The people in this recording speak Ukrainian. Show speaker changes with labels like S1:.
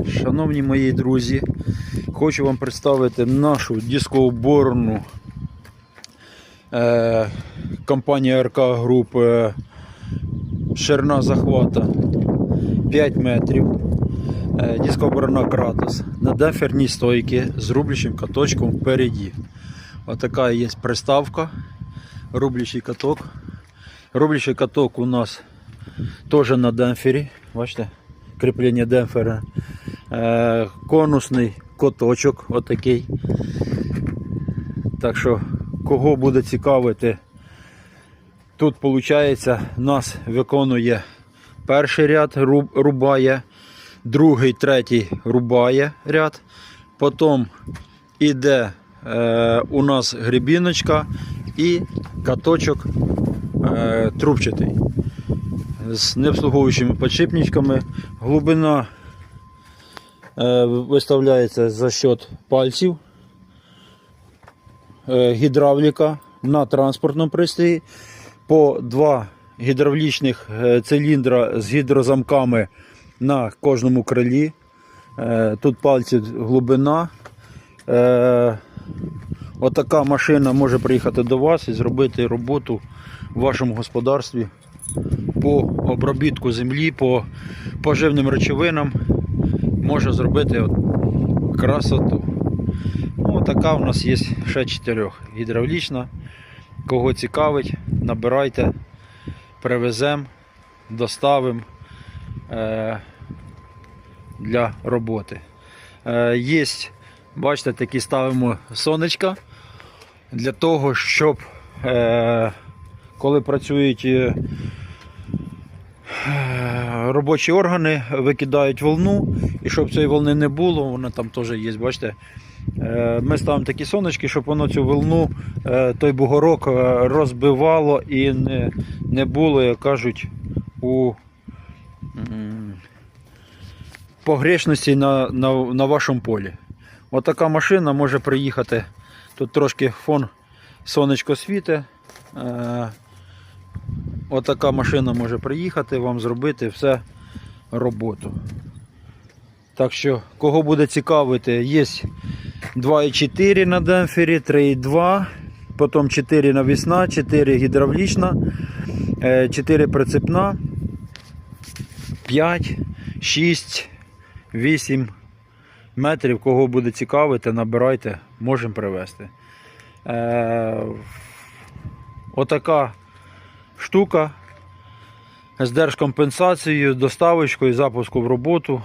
S1: Шановні мої друзі, хочу вам представити нашу дискооборну е, компанія РК Груп е, ширина захвата 5 метрів. Е, дискооборона Кратос на деферній стойці з рублячим каточком впереді. Отака є приставка, рублячий каток. Рублячий каток у нас теж на демпфері. Бачите, кріплення демпфера. Е, конусний коточок отакий. Так що, кого буде цікавити, тут виходить, нас виконує перший ряд, рубає, другий, третій рубає ряд. Потім іде е, у нас грибіночка і каточок е, трубчатий з необслуговуючими підшипничками. Глибина виставляється за счет пальців. Е, гідравліка на транспортному пристрої. По два гідравлічних е, циліндра з гідрозамками на кожному крилі. Е, Тут пальці глибина. Е, Отака машина може приїхати до вас і зробити роботу в вашому господарстві по обробітку землі, по поживним речовинам. Може зробити от красоту. Ну, така у нас є ще чотирьох. Гідравлічна. Кого цікавить, набирайте, привеземо, доставимо е, для роботи. Е, є, бачите, такі ставимо сонечка для того, щоб е, коли працюють е, робочі органи, викидають волну, і щоб цієї волни не було, вона там теж є, бачите. Е, Ми ставимо такі сонечки, щоб воно цю волну, е, той бугорок е, розбивало і не, не було, як кажуть, у погрешності на, на, на вашому полі. Отака машина може приїхати. Тут трошки фон сонечко світе. Е, Отака машина може приїхати, вам зробити все роботу. Так що, кого буде цікавити, є 2,4 на демпфері, 3,2, потім 4 навісна, 4 гідравлічна, е, 4 прицепна, 5, 6, 8 метрів. Кого буде цікавити, набирайте, можемо привезти. Е, Отака штука з держкомпенсацією, доставочкою, запуску в роботу.